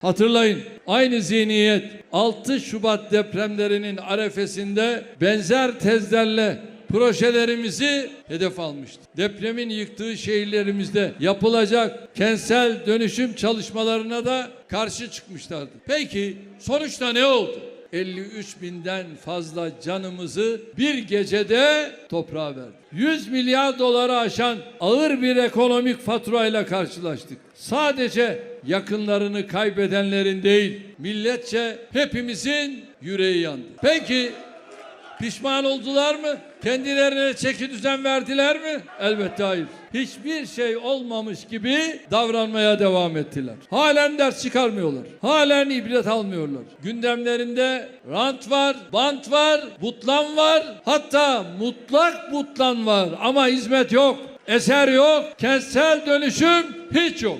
Hatırlayın aynı zihniyet 6 Şubat depremlerinin arefesinde benzer tezlerle projelerimizi hedef almıştı. Depremin yıktığı şehirlerimizde yapılacak kentsel dönüşüm çalışmalarına da karşı çıkmışlardı. Peki sonuçta ne oldu? 53 binden fazla canımızı bir gecede toprağa verdi. 100 milyar doları aşan ağır bir ekonomik faturayla karşılaştık. Sadece yakınlarını kaybedenlerin değil, milletçe hepimizin yüreği yandı. Peki Pişman oldular mı? Kendilerine çeki düzen verdiler mi? Elbette hayır. Hiçbir şey olmamış gibi davranmaya devam ettiler. Halen ders çıkarmıyorlar. Halen ibret almıyorlar. Gündemlerinde rant var, bant var, butlan var. Hatta mutlak butlan var ama hizmet yok. Eser yok, kentsel dönüşüm hiç yok.